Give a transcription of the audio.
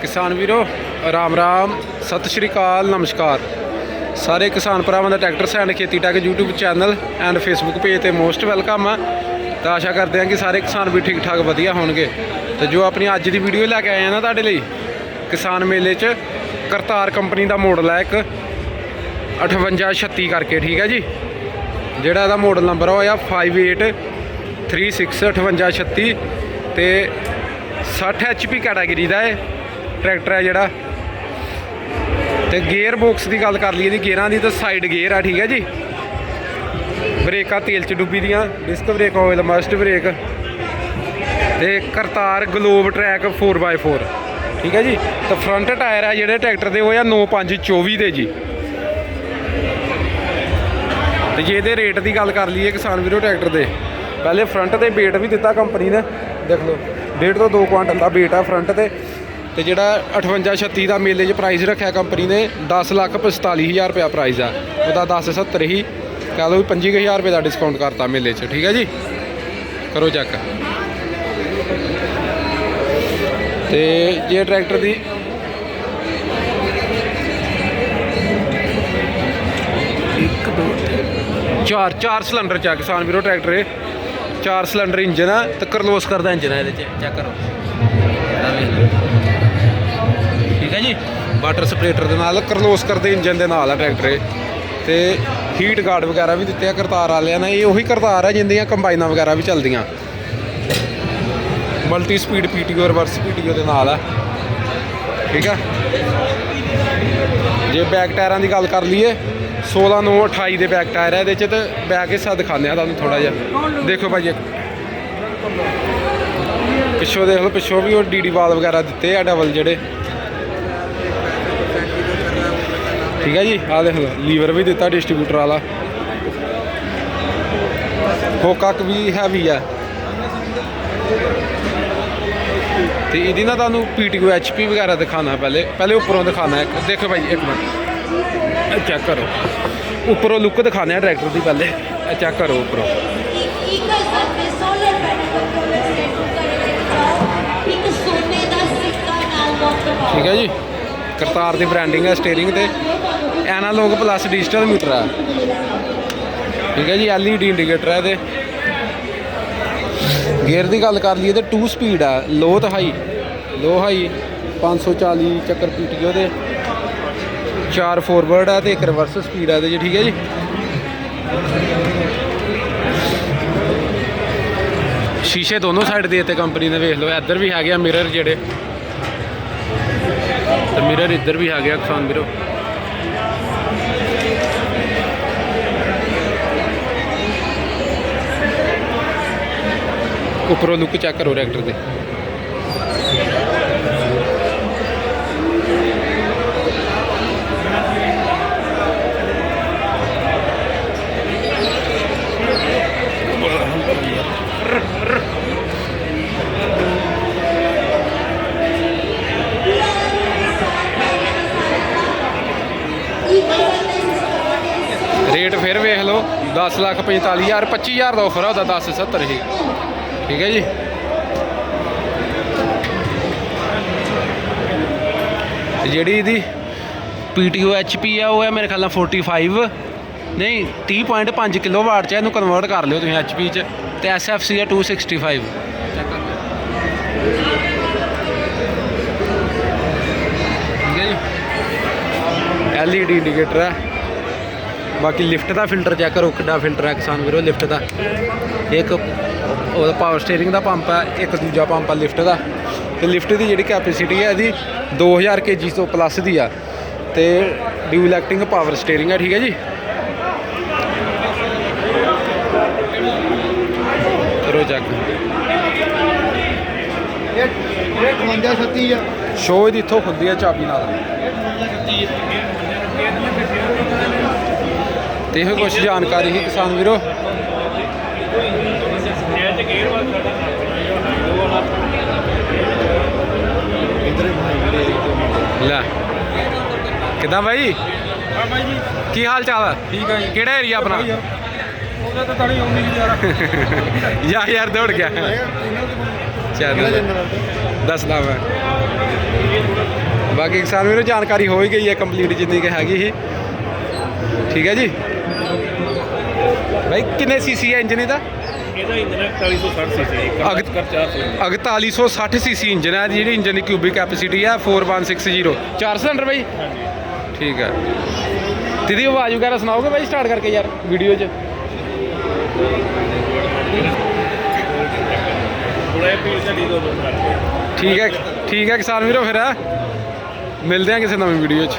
ਕਿਸਾਨ ਵੀਰੋ, ਰਾਮ ਰਾਮ, ਸਤਿ ਸ਼੍ਰੀ ਅਕਾਲ, ਨਮਸਕਾਰ। ਸਾਰੇ ਕਿਸਾਨ ਭਰਾਵਾਂ ਦਾ ਟਰੈਕਟਰ ਸੈਂਡ ਖੇਤੀ tech YouTube channel and Facebook page ਤੇ ਮੋਸਟ ਵੈਲਕਮ ਆ। ਤਾਂ ਆਸ਼ਾ ਕਰਦੇ ਹਾਂ ਕਿ ਸਾਰੇ ਕਿਸਾਨ ਵੀ ਠੀਕ ਠਾਕ ਵਧੀਆ ਹੋਣਗੇ। ਤੇ ਜੋ ਆਪਣੀ ਅੱਜ ਦੀ ਵੀਡੀਓ ਲੈ ਕੇ ਆਏ ਆ ਨਾ ਤੁਹਾਡੇ ਲਈ, ਕਿਸਾਨ ਮੇਲੇ 'ਚ ਕਰਤਾਰ ਕੰਪਨੀ ਦਾ ਮਾਡਲ ਹੈ ਇੱਕ 5836 ਕਰਕੇ, ਠੀਕ ਹੈ ਜੀ? ਜਿਹੜਾ ਇਹਦਾ ਮਾਡਲ ਨੰਬਰ ਹੋਇਆ 58365836 ਤੇ 60 HP ਕੈਟਾਗਰੀ ਦਾ ਹੈ ਟਰੈਕਟਰ ਹੈ ਜਿਹੜਾ। ਤੇ ਗੇਅਰ ਬਾਕਸ ਦੀ ਗੱਲ ਕਰ ਲਈਏ ਦੀ ਗੇਅਰਾਂ ਦੀ ਤਾਂ ਸਾਈਡ ਗੇਅਰ ਆ, ਠੀਕ ਹੈ ਜੀ। ਬ੍ਰੇਕਾਂ ਤੇਲ ਚ ਡੁੱਬੀ ਦੀਆਂ disc brake oil must brake ਤੇ ਕਰਤਾਰ ਗਲੋਬ ਟਰੈਕ 4x4 ਠੀਕ ਹੈ ਜੀ। ਤੇ ਫਰੰਟ ਟਾਇਰ ਆ ਜਿਹੜੇ ਟਰੈਕਟਰ ਦੇ, ਉਹ ਆ 9524 ਦੇ ਜੀ। ਤੇ ਜੇ ਇਹਦੇ ਰੇਟ ਦੀ ਗੱਲ ਕਰ ਲਈਏ ਕਿਸਾਨ ਵੀਰੋ ਟਰੈਕਟਰ ਦੇ, ਪਹਿਲੇ ਫਰੰਟ ਤੇ weight ਵੀ ਦਿੱਤਾ ਕੰਪਨੀ ਨੇ, ਦੇਖ ਲਓ। ਡੇਢ ਤੋਂ 2 ਕੁਆਂਟਲ ਦਾ weight ਆ ਫਰੰਟ ਤੇ। ਤੇ ਜਿਹੜਾ 5836 ਦਾ ਮੇਲੇ 'ਚ ਪ੍ਰਾਈਸ ਰੱਖਿਆ ਕੰਪਨੀ ਨੇ 10 ਲੱਖ 45000 ਰੁਪਇਆ ਪ੍ਰਾਈਸ ਆ। ਉਹਦਾ 1070 ਹੀ ਕਹ ਲਓ ਵੀ 25000 ਰੁਪਏ ਦਾ ਡਿਸਕਾਊਂਟ ਕਰਤਾ ਮੇਲੇ 'ਚ ਠੀਕ ਹੈ ਜੀ? ਕਰੋ ਚੈੱਕ ਤੇ ਜੇ ਟਰੈਕਟਰ ਦੀ ਇੱਕ ਦੋ ਤਿੰਨ, ਚਾਰ ਚਾਰ ਸਿਲੰਡਰ ਚ ਆ ਕਿਸਾਨ ਵੀਰੋ ਟਰੈਕਟਰ ਇਹ। ਚਾਰ ਸਿਲੰਡਰ ਇੰਜਨ ਆ ਤੇ ਕਰਲੋਸ ਕਰਦਾ ਇੰਜਨ ਆ ਇਹਦੇ ਚ ਚੈੱਕ ਕਰੋ। ਠੀਕ ਹੈ ਜੀ? ਵਾਟਰ ਸਪਰੇਟਰ ਦੇ ਨਾਲ ਕਰਲੋਸ ਕਰਦੇ ਇੰਜਨ ਦੇ ਨਾਲ ਆ ਟਰੈਕਟਰ ਇਹ। ਤੇ ਹੀਟ ਗਾਰਡ ਵਗੈਰਾ ਵੀ ਦਿੱਤੇ ਆ ਕਰਤਾਰ ਵਾਲਿਆਂ ਨੇ, ਇਹ ਉਹੀ ਕਰਤਾਰ ਆ ਜਿੰਦੀਆਂ ਕੰਬਾਈਨਾਂ ਵਗੈਰਾ ਵੀ ਚੱਲਦੀਆਂ। Multi speed PTO reverse PTO ਦੇ ਨਾਲ ਆ। ਠੀਕ ਆ? ਜੇ ਬੈਕ ਟਾਇਰਾਂ ਦੀ ਗੱਲ ਕਰ ਲਈਏ 16 9 28 ਦੇ ਬੈਕ ਟਾਇਰ ਹੈ ਇਹਦੇ ਚ ਤੇ ਬੈਕ ਹਿੱਸਾ ਦਿਖਾਉਂਦੇ ਆ ਤੁਹਾਨੂੰ ਥੋੜਾ ਜਿਹਾ। ਦੇਖੋ ਭਾਜੀ ਇੱਕ। ਪਿੱਛੋਂ ਦੇਖ ਲਓ, ਪਿੱਛੋਂ ਵੀ ਉਹ ਡੀਡੀ ਵਾਲ ਵਗੈਰਾ ਦਿੱਤੇ ਆ ਡਬਲ ਜਿਹੜੇ। ਠੀਕ ਹੈ ਜੀ, ਆਹ ਦੇਖ ਲਓ, ਲੀਵਰ ਵੀ ਦਿੱਤਾ ਡਿਸਟ੍ਰੀਬਿਊਟਰ ਵਾਲਾ। ਹੋਕਕ ਵੀ ਹੈਵੀ ਆ। ਤੇ ਇਹਦੀ ਨਾ ਤੁਹਾਨੂੰ ਪੀਟੀਓ ਐਚਪੀ ਵਗੈਰਾ ਦਿਖਾਣਾ ਪਹਿਲੇ ਪਹਿਲੇ ਉੱਪਰੋਂ ਦਿਖਾਣਾ ਇੱਕ। ਦੇਖੋ ਭਾਈ, ਇੱਕ ਮਿੰਟ। ਇਹ ਚੈੱਕ ਕਰੋ। ਉੱਪਰੋਂ ਲੁੱਕ ਦਿਖਾਣੇ ਆ ਟਰੈਕਟਰ ਦੀ ਪਹਿਲੇ। ਇਹ ਚੈੱਕ ਕਰੋ ਉੱਪਰੋਂ। ਠੀਕ ਹੈ ਜੀ। ਕਰਤਾਰ ਦੀ ਬ੍ਰਾਂਡਿੰਗ ਹੈ ਸਟੀਅਰਿੰਗ ਤੇ। ਐਨਾਲੌਗ ਪਲੱਸ ਡਿਜੀਟਲ ਮੀਟਰ ਹੈ। ਠੀਕ ਹੈ ਜੀ ਐਲਈਡੀ ਇੰਡੀਕੇਟਰ ਹੈ ਇਹਦੇ। ਗੇਅਰ ਦੀ ਗੱਲ ਕਰ ਲਈਏ ਤੇ 2 ਸਪੀਡ ਆ ਲੋ ਤੇ ਹਾਈ ਲੋ ਹਾਈ 540 ਚੱਕਰ ਪੀਟੀਓ ਦੇ। ਚਾਰ ਫੋਰਵਰਡ ਆ ਤੇ ਇੱਕ ਰਿਵਰਸ ਸਪੀਡ ਆ ਇਹਦੇ ਜੀ ਠੀਕ ਹੈ ਜੀ? ਸ਼ੀਸ਼ੇ ਦੋਨੋਂ ਸਾਈਡ ਦੇ ਦਿੱਤੇ ਕੰਪਨੀ ਨੇ, ਵੇਖ ਲਓ, ਇੱਧਰ ਵੀ ਹੈਗੇ ਆ ਮਿਰਰ ਜਿਹੜੇ। ਤੇ ਮਿਰਰ ਇੱਧਰ ਵੀ ਹੈਗੇ ਆ, ਕਿਸਾਨ ਵੀਰੋ। ਉੱਪਰੋਂ ਲੁੱਕ ਚੈੱਕ ਕਰੋ ਰੈਕਟਰ ਦੇ ਰੇਟ ਫਿਰ ਵੇਖ ਲਓ 10 ਲੱਖ 45000 25000 ਦਾ ਆਫਰ ਆ ਉਹਦਾ 10 70 ਹੀ। ਠੀਕ ਹੈ ਜੀ? ਜਿਹੜੀ ਇਹਦੀ PTO HP ਆ, ਉਹ ਹੈ ਮੇਰੇ ਖਿਆਲ ਨਾਲ 45 ਨਹੀਂ 30.5 ਕਿਲੋਵਾਟ ਚ ਇਹਨੂੰ ਕਨਵਰਟ ਕਰ ਲਿਓ ਤੁਸੀਂ HP ਚ। ਤੇ SFC ਆ 265 ਚੈੱਕ ਕਰ ਲਿਓ ਠੀਕ ਹੈ ਜੀ? LED ਇੰਡੀਕੇਟਰ ਹੈ ਬਾਕੀ ਲਿਫਟ ਦਾ ਫਿਲਟਰ ਚੈੱਕ ਕਰੋ, ਕਿੱਡਾ ਫਿਲਟਰ ਹੈ ਕਿਸਾਨ ਵੀਰੋ, ਲਿਫਟ ਦਾ। ਇੱਕ ਉਹਦਾ ਪਾਵਰ ਸਟੀਅਰਿੰਗ ਦਾ ਪੰਪ ਹੈ, ਇੱਕ ਦੂਜਾ ਪੰਪ ਹੈ ਲਿਫਟ ਦਾ। ਤੇ ਲਿਫਟ ਦੀ ਜਿਹੜੀ ਕੈਪੈਸਿਟੀ ਹੈ ਇਹਦੀ 2000 ਕੇਜੀ ਤੋਂ ਪਲੱਸ ਦੀ ਆ। ਤੇ ਡਿਊਲ ਐਕਟਿੰਗ ਪਾਵਰ ਸਟੀਅਰਿੰਗ ਹੈ, ਠੀਕ ਹੈ ਜੀ? ਕਰੋ ਚੈੱਕ ਇਹ ਇਹ 58 36 ਆ ਸ਼ੋ ਇਹਦੀ ਇੱਥੋਂ ਖੁੱਲਦੀ ਹੈ ਚਾਬੀ ਨਾਲ। ਤੇ ਇਹ ਕੁਝ ਜਾਣਕਾਰੀ ਹੀ ਕਿਸਾਨ ਵੀਰੋ। ਲੈ ਕਿਦਾਂ ਬਾਈ? ਹਾਂ ਬਾਈ ਜੀ ਕੀ ਹਾਲ ਚਾਲ? ਹੈ ਠੀਕ ਹੈ ਜੀ। ਕਿਹੜਾ ਏਰੀਆ ਆਪਣਾ? ਉਹਦਾ ਤਾਂ ਆਉਂਦੀ ਨਹੀਂ ਯਾਰ ਯਾ ਯਾਰ ਦੌੜ ਗਿਆ। ਚੱਲ। ਦੱਸਦਾ ਮੈਂ। ਬਾਕੀ ਕਿਸਾਨ ਵੀਰੋ ਜਾਣਕਾਰੀ ਹੋ ਹੀ ਗਈ ਹੈ ਕੰਪਲੀਟ ਜਿੰਨੀ ਕਿ ਹੈਗੀ ਸੀ। ਠੀਕ ਹੈ ਜੀ। ਭਾਈ ਕਿੰਨੇ ਸੀਸੀ ਹੈ ਇੰਜਨ ਇਹਦਾ? ਇਹਦਾ ਇੰਜਨ 4160 ਸੀਸੀ ਅਗ- ਕਰ 400 4160 ਸੀਸੀ ਇੰਜਨ ਹੈ ਜਿਹੜੀ ਇੰਜਨ ਦੀ ਕਿਊਬਿਕ ਕੈਪੈਸਿਟੀ ਹੈ 4160 ਚਾਰ ਸਿਲੰਡਰ ਭਾਈ ਹਾਂਜੀ। ਠੀਕ ਹੈ। ਦੀਦੀ ਆਵਾਜ਼ ਵਗੈਰਾ ਸੁਣਾਓਗੇ ਭਾਈ ਸਟਾਰਟ ਕਰਕੇ ਯਾਰ ਵੀਡੀਓ 'ਚ? ਠੀਕ ਹੈ ਠੀਕ ਹੈ ਕਿਸਾਨ ਵੀਰੋ ਫਿਰ? ਮਿਲਦੇ ਹਾਂ ਕਿਸੇ ਨਵੀਂ ਵੀਡੀਓ 'ਚ।